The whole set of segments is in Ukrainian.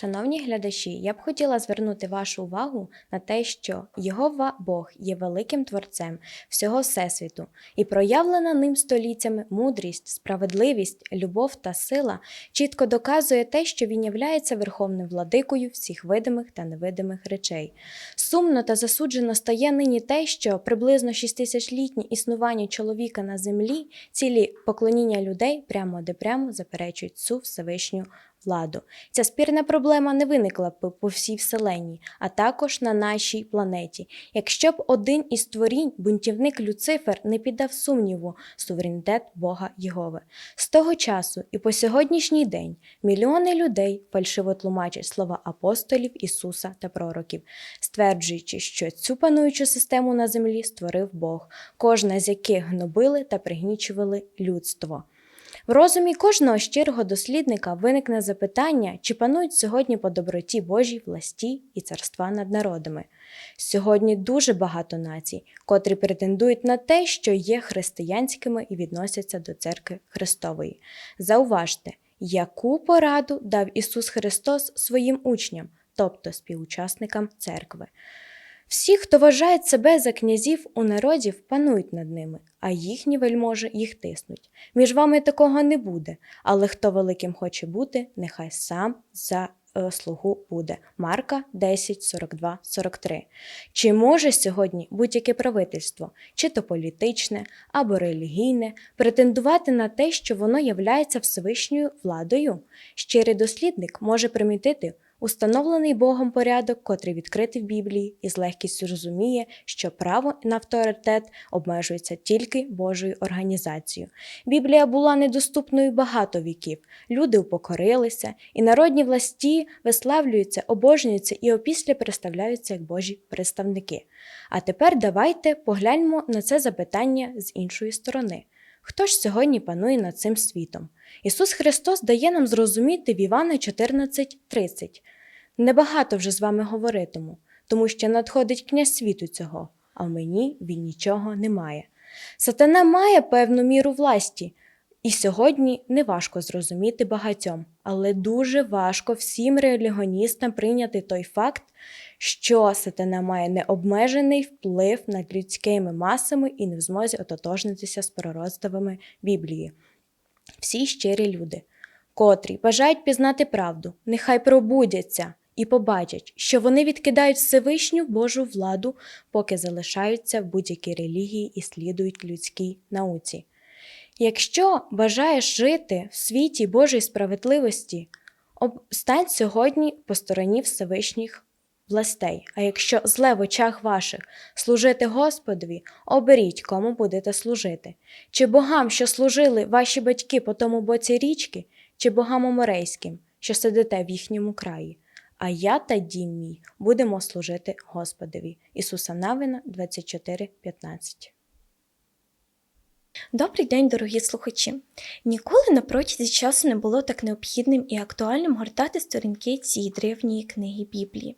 Шановні глядачі, я б хотіла звернути вашу увагу на те, що Єгова Бог є великим творцем всього Всесвіту, і проявлена ним століттями мудрість, справедливість, любов та сила чітко доказує те, що він являється верховним владикою всіх видимих та невидимих речей. Сумно та засуджено стає нині те, що приблизно шісттисячлітнє існування чоловіка на землі, цілі поклоніння людей прямо де прямо заперечують цю Всевишню владу. Ця спірна проблема не виникла б по всій вселенні, а також на нашій планеті. Якщо б один із творінь, бунтівник Люцифер, не піддав сумніву суверенітет Бога Єгови. З того часу і по сьогоднішній день мільйони людей фальшиво тлумачать слова апостолів Ісуса та пророків, стверджуючи, що цю пануючу систему на землі створив Бог, кожна з яких гнобили та пригнічували людство. В розумі кожного щирого дослідника виникне запитання, чи панують сьогодні по доброті Божій власті і царства над народами. Сьогодні дуже багато націй, котрі претендують на те, що є християнськими і відносяться до церкви Христової. Зауважте, яку пораду дав Ісус Христос своїм учням, тобто співучасникам церкви. Всі, хто вважають себе за князів у народів, панують над ними, а їхні вельможі їх тиснуть. Між вами такого не буде, але хто великим хоче бути, нехай сам за е, слугу буде. Марка 10, 42, 43. Чи може сьогодні будь-яке правительство, чи то політичне або релігійне, претендувати на те, що воно являється Всевишньою владою? Щирий дослідник може примітити установлений Богом порядок, котрий відкритий в Біблії, і з легкістю розуміє, що право на авторитет обмежується тільки Божою організацією. Біблія була недоступною багато віків. Люди упокорилися, і народні власті виславлюються, обожнюються і опісля представляються як Божі представники. А тепер давайте погляньмо на це запитання з іншої сторони. Хто ж сьогодні панує над цим світом? Ісус Христос дає нам зрозуміти в Івана 14:30. Небагато вже з вами говоритиму, тому що надходить князь світу цього, а мені він нічого не має. Сатана має певну міру власті, і сьогодні не важко зрозуміти багатьом, але дуже важко всім релігоністам прийняти той факт, що сатана має необмежений вплив над людськими масами і не в змозі ототожнитися з пророцтвами Біблії. Всі щирі люди, котрі бажають пізнати правду, нехай пробудяться і побачать, що вони відкидають Всевишню Божу владу, поки залишаються в будь-якій релігії і слідують людській науці. Якщо бажаєш жити в світі Божої справедливості, об- стань сьогодні по стороні Всевишніх властей. А якщо зле в очах ваших служити Господові, оберіть, кому будете служити. Чи богам, що служили ваші батьки по тому боці річки, чи богам оморейським, що сидите в їхньому краї. А я та дім мій будемо служити Господові. Ісуса Навина 24.15 Добрий день, дорогі слухачі! Ніколи на протязі часу не було так необхідним і актуальним гортати сторінки цієї древньої книги Біблії.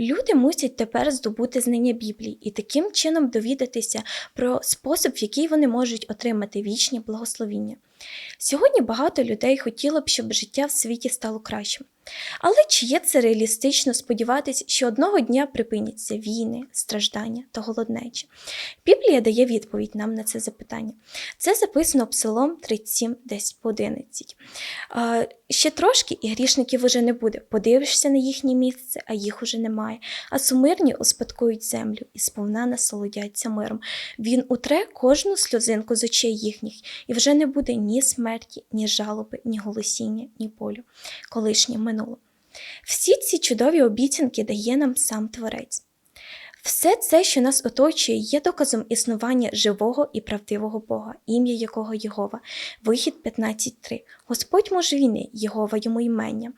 Люди мусять тепер здобути знання Біблії і таким чином довідатися про спосіб, в який вони можуть отримати вічні благословіння. Сьогодні багато людей хотіло б, щоб життя в світі стало кращим. Але чи є це реалістично сподіватися, що одного дня припиняться війни, страждання та голоднечі? Біблія дає відповідь нам на це запитання. Це записано Псалом 37, 10 по 11. Ще трошки і грішників уже не буде. Подивишся на їхнє місце, а їх уже немає. А сумирні успадкують землю і сповна насолодяться миром. Він утре кожну сльозинку з очей їхніх, і вже не буде ні смерті, ні жалоби, ні голосіння, ні болю. Колишнє минуло. Всі ці чудові обіцянки дає нам сам Творець. Все це, що нас оточує, є доказом існування живого і правдивого Бога, ім'я якого Єгова. Вихід 15.3. Господь муж війни, Єгова йому імення.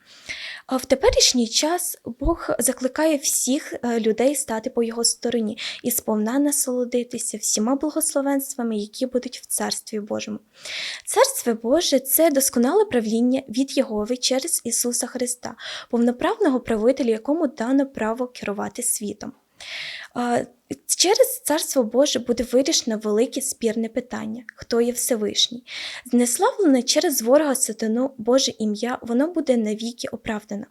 А В теперішній час Бог закликає всіх е, людей стати по його стороні і сповна насолодитися всіма благословенствами, які будуть в Царстві Божому. Царство Боже це досконале правління від Єгови через Ісуса Христа, повноправного правителя, якому дано право керувати світом. Через Царство Боже буде вирішено велике спірне питання, хто є Всевишній. Знеславлене через ворога сатану Боже ім'я, воно буде навіки оправдано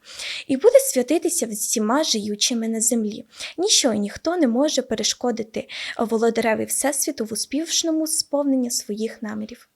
і буде святитися всіма жиючими на землі. Ніщо і ніхто не може перешкодити володареві Всесвіту в успішному сповненні своїх намірів.